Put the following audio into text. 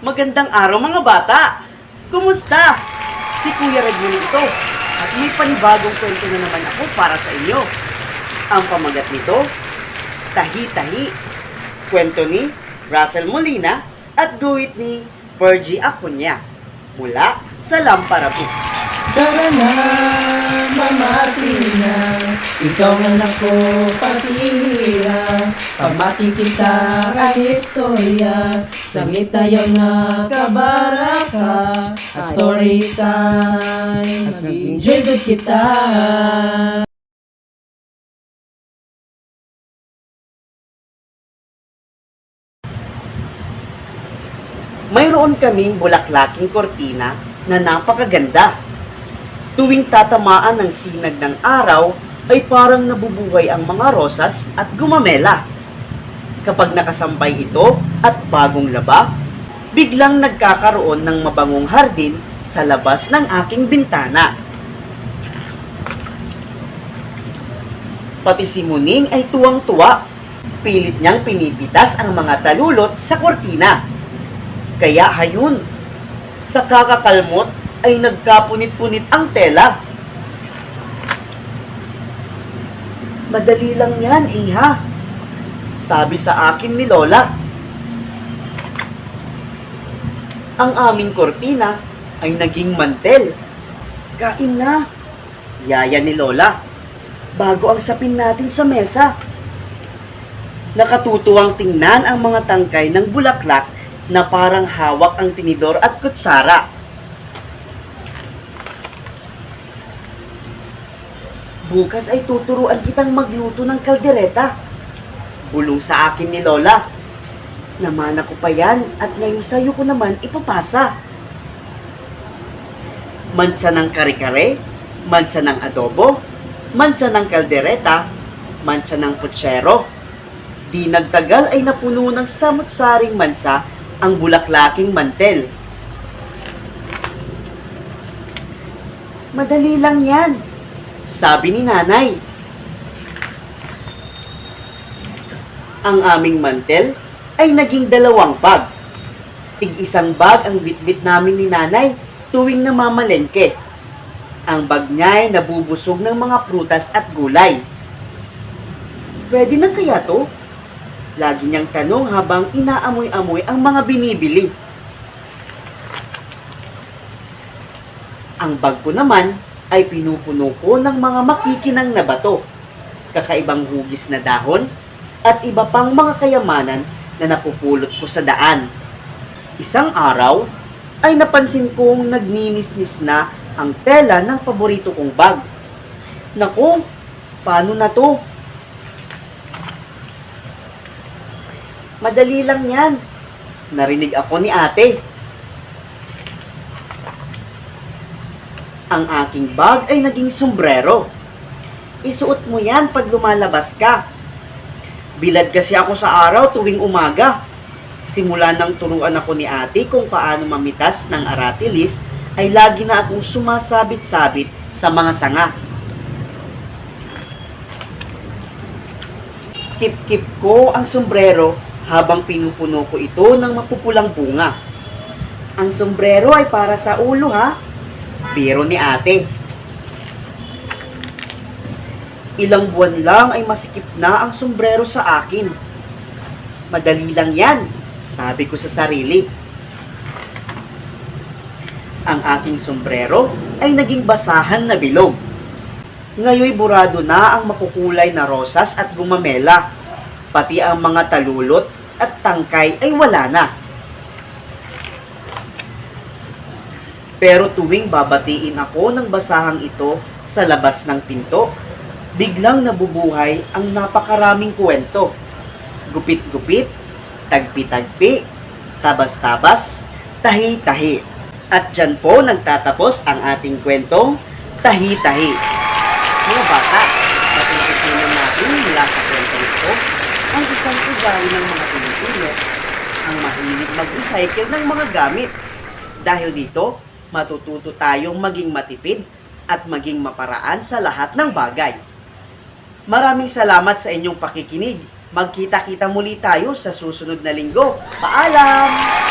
Magandang araw mga bata! Kumusta? Si Kuya Regmon ito at may panibagong kwento na naman ako para sa inyo. Ang pamagat nito, Tahi-Tahi. Kwento ni Russell Molina at guhit ni Pergy Acuña mula sa Lampara Books. Tara na, mamati na. Ikaw ang ako patira Pamati kita ay istorya. Sangit tayo na kabaraka A story time. Mag-enjoy good kita. Mayroon kaming bulaklaking kortina na napakaganda. Tuwing tatamaan ng sinag ng araw, ay parang nabubuhay ang mga rosas at gumamela. Kapag nakasampay ito at bagong laba, biglang nagkakaroon ng mabangong hardin sa labas ng aking bintana. Pati si Muning ay tuwang-tuwa. Pilit niyang pinipitas ang mga talulot sa kortina. Kaya hayun, sa kakakalmot ay nagkapunit-punit ang tela. Madali lang yan, iha. Sabi sa akin ni Lola. Ang aming kortina ay naging mantel. Kain na. Yaya ni Lola. Bago ang sapin natin sa mesa. Nakatutuwang tingnan ang mga tangkay ng bulaklak na parang hawak ang tinidor at kutsara. Bukas ay tuturuan kitang magluto ng kaldereta. Bulong sa akin ni Lola. Namana ko pa yan at ngayon sa'yo ko naman ipapasa. Mansa ng kare-kare, mansa ng adobo, mansa ng kaldereta, mansa ng putsero. Di nagtagal ay napuno ng samot-saring mansa ang bulaklaking mantel. Madali lang yan, sabi ni nanay. Ang aming mantel ay naging dalawang bag. Tig-isang bag ang bitbit namin ni nanay tuwing namamalengke. Ang bag niya ay nabubusog ng mga prutas at gulay. Pwede na kaya to? Lagi niyang tanong habang inaamoy-amoy ang mga binibili. Ang bag ko naman ay pinupuno ko ng mga makikinang na bato, kakaibang hugis na dahon, at iba pang mga kayamanan na napupulot ko sa daan. Isang araw, ay napansin kong nagninisnis na ang tela ng paborito kong bag. Naku, paano na to? Madali lang yan. Narinig ako ni ate. Ang aking bag ay naging sombrero. Isuot mo yan pag lumalabas ka. Bilad kasi ako sa araw tuwing umaga. Simula nang turuan ako ni ate kung paano mamitas ng aratilis, ay lagi na akong sumasabit-sabit sa mga sanga. Kip-kip ko ang sombrero habang pinupuno ko ito ng mapupulang bunga. Ang sombrero ay para sa ulo ha, biro ni ate. Ilang buwan lang ay masikip na ang sombrero sa akin. Madali lang yan, sabi ko sa sarili. Ang aking sombrero ay naging basahan na bilog. Ngayoy burado na ang makukulay na rosas at gumamela. Pati ang mga talulot at tangkay ay wala na. Pero tuwing babatiin ako ng basahang ito sa labas ng pinto, biglang nabubuhay ang napakaraming kwento. Gupit-gupit, tagpi-tagpi, tabas-tabas, tahi-tahi. At dyan po nagtatapos ang ating kwentong tahi-tahi. Mga bata, matututunan natin mula sa kwentong ito ang isang ugali ng mga Pilipino ang mahilig mag-recycle ng mga gamit. Dahil dito, matututo tayong maging matipid at maging maparaan sa lahat ng bagay. Maraming salamat sa inyong pakikinig. Magkita-kita muli tayo sa susunod na linggo. Paalam!